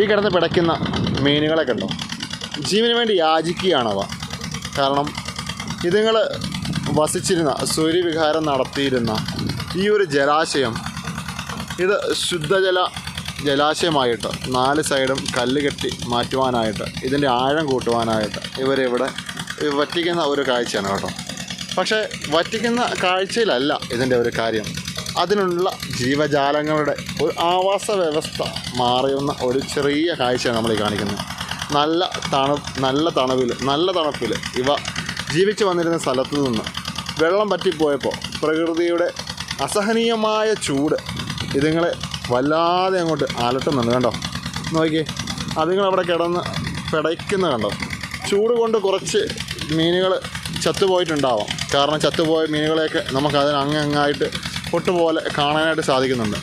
ഈ കിടന്ന് പിടയ്ക്കുന്ന മീനുകളെ കണ്ടോ? ജീവന് വേണ്ടി യാചിക്കുകയാണവ കാരണം ഇതുങ്ങൾ വസിച്ചിരുന്ന സൂര്യവിഹാരം നടത്തിയിരുന്ന ഈ ഒരു ജലാശയം ഇത് ശുദ്ധജല ജലാശയമായിട്ട് നാല് സൈഡും കല്ല് കെട്ടി മാറ്റുവാനായിട്ട് ഇതിന്റെ ആഴം കൂട്ടുവാനായിട്ട് ഇവരിവിടെ വറ്റിക്കുന്ന ഒരു കാഴ്ചയാണ് കേട്ടോ. പക്ഷേ വറ്റിക്കുന്ന കാഴ്ചയിലല്ല ഇതിന്റെ ഒരു കാര്യം. അതിനുള്ള ജീവജാലങ്ങളുടെ ഒരു ആവാസ വ്യവസ്ഥ മാറിയുന്ന ഒരു ചെറിയ കാഴ്ചയാണ് നമ്മൾ ഈ കാണിക്കുന്നത്. നല്ല തണു നല്ല തണുവിൽ നല്ല തണുപ്പിൽ ഇവ ജീവിച്ചു വന്നിരുന്ന സ്ഥലത്തു നിന്ന് വെള്ളം പറ്റിപ്പോയപ്പോൾ പ്രകൃതിയുടെ അസഹനീയമായ ചൂട് ഇതുങ്ങളെ വല്ലാതെ അങ്ങോട്ട് അലട്ടുന്നുണ്ട് കണ്ടോ? നോക്കിയേ അതുങ്ങൾ അവിടെ കിടന്ന് പിടയ്ക്കുന്ന കണ്ടോ? ചൂട് കൊണ്ട് കുറച്ച് മീനുകൾ ചത്തുപോയിട്ടുണ്ടാവാം. കാരണം ചത്തുപോയ മീനുകളെയൊക്കെ നമുക്ക് അതിന് അങ്ങങ്ങായിട്ട് പൊട്ടുപോലെ കാണാനായിട്ട് സാധിക്കുന്നുണ്ട്.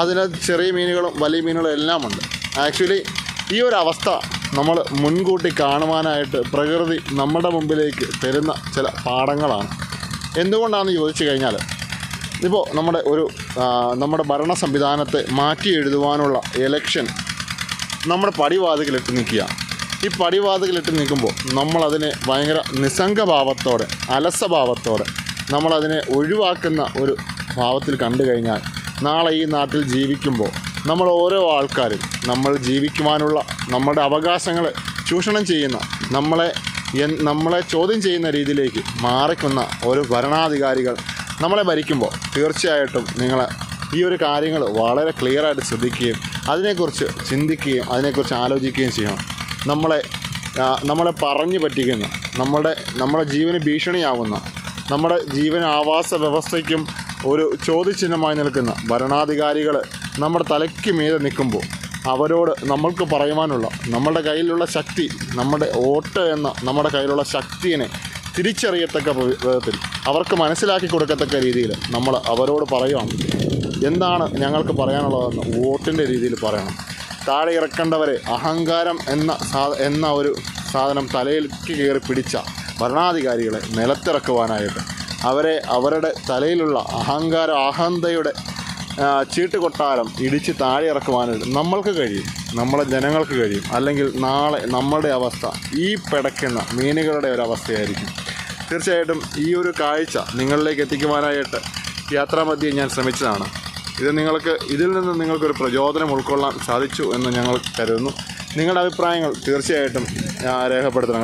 അതിൽ ചെറിയ മീനുകളും വലിയ മീനുകളും എല്ലാം ഉണ്ട് ആക്ച്വലി ഈ ഒരു അവസ്ഥ നമ്മൾ മുൻകൂട്ടി കാണുവാനായിട്ട് പ്രകൃതി നമ്മുടെ മുമ്പിലേക്ക് തരുന്ന ചില പാഠങ്ങളാണ്. എന്തുകൊണ്ടാണെന്ന് ചോദിച്ചു കഴിഞ്ഞാൽ ഇപ്പോൾ നമ്മുടെ ഒരു നമ്മുടെ ഭരണ സംവിധാനത്തെ മാറ്റി എഴുതുവാനുള്ള എലക്ഷൻ നമ്മുടെ പടിവാതിക്കലിട്ട് നിൽക്കുക ഈ പടിവാതിക്കലിട്ട് നിൽക്കുമ്പോൾ നമ്മളതിനെ ഭയങ്കര നിസ്സംഗഭാവത്തോടെ അലസഭാവത്തോടെ നമ്മളതിനെ ഒഴിവാക്കുന്ന ഒരു ഭാവത്തിൽ കണ്ടു കഴിഞ്ഞാൽ നാളെ ഈ നാട്ടിൽ ജീവിക്കുമ്പോൾ നമ്മൾ ഓരോ ആൾക്കാരും നമ്മൾ ജീവിക്കുവാനുള്ള നമ്മുടെ അവകാശങ്ങളെ ചൂഷണം ചെയ്യുന്ന നമ്മളെ നമ്മളെ ചോദ്യം ചെയ്യുന്ന രീതിയിലേക്ക് മാറിക്കുന്ന ഒരു ഭരണാധികാരികൾ നമ്മളെ ഭരിക്കുമ്പോൾ തീർച്ചയായിട്ടും നിങ്ങൾ ഈ ഒരു കാര്യങ്ങൾ വളരെ ക്ലിയറായിട്ട് ശ്രദ്ധിക്കുകയും അതിനെക്കുറിച്ച് ചിന്തിക്കുകയും അതിനെക്കുറിച്ച് ആലോചിക്കുകയും ചെയ്യണം. നമ്മളെ നമ്മളെ പറഞ്ഞു പറ്റിക്കുന്ന നമ്മുടെ നമ്മുടെ ജീവന് ഭീഷണിയാവുന്ന നമ്മുടെ ജീവൻ ആവാസ വ്യവസ്ഥയ്ക്കും ഒരു ചോദ്യചിഹ്നമായി നിൽക്കുന്ന ഭരണാധികാരികൾ നമ്മുടെ തലയ്ക്ക് മീതെ നിൽക്കുമ്പോൾ അവരോട് നമ്മൾക്ക് പറയുവാനുള്ള നമ്മുടെ കയ്യിലുള്ള ശക്തി നമ്മുടെ വോട്ട് എന്ന നമ്മുടെ കയ്യിലുള്ള ശക്തിയെ തിരിച്ചറിയത്തക്ക വിധത്തിൽ അവർക്ക് മനസ്സിലാക്കി കൊടുക്കത്തക്ക രീതിയിൽ നമ്മൾ അവരോട് പറയുവാണ്. എന്താണ് ഞങ്ങൾക്ക് പറയാനുള്ളതെന്ന് വോട്ടിന്റെ രീതിയിൽ പറയണം. താഴെ ഇറക്കേണ്ടവരെ അഹങ്കാരം എന്ന സാ എന്ന ഒരു സാധനം തലയിലേക്ക് കയറി പിടിച്ച ഭരണാധികാരികളെ നിലത്തിറക്കുവാനായിട്ട് അവരെ അവരുടെ തലയിലുള്ള അഹങ്കാര അഹന്തയുടെ ചീട്ട് കൊട്ടാരം ഇടിച്ച് താഴെ ഇറക്കുവാനായിട്ട് നമ്മൾക്ക് കഴിയും. നമ്മളെ ജനങ്ങൾക്ക് കഴിയും. അല്ലെങ്കിൽ നാളെ നമ്മളുടെ അവസ്ഥ ഈ പിടയ്ക്കുന്ന മീനുകളുടെ ഒരു അവസ്ഥയായിരിക്കും. തീർച്ചയായിട്ടും ഈ ഒരു കാഴ്ച നിങ്ങളിലേക്ക് എത്തിക്കുവാനായിട്ട് യാത്രാമധ്യേ ഞാൻ ശ്രമിച്ചതാണ്. ഇത് നിങ്ങൾക്ക് ഇതിൽ നിന്ന് നിങ്ങൾക്കൊരു പ്രചോദനം ഉൾക്കൊള്ളാൻ സാധിച്ചു എന്ന് ഞങ്ങൾ കരുതുന്നു. നിങ്ങളുടെ അഭിപ്രായങ്ങൾ തീർച്ചയായിട്ടും രേഖപ്പെടുത്തണം.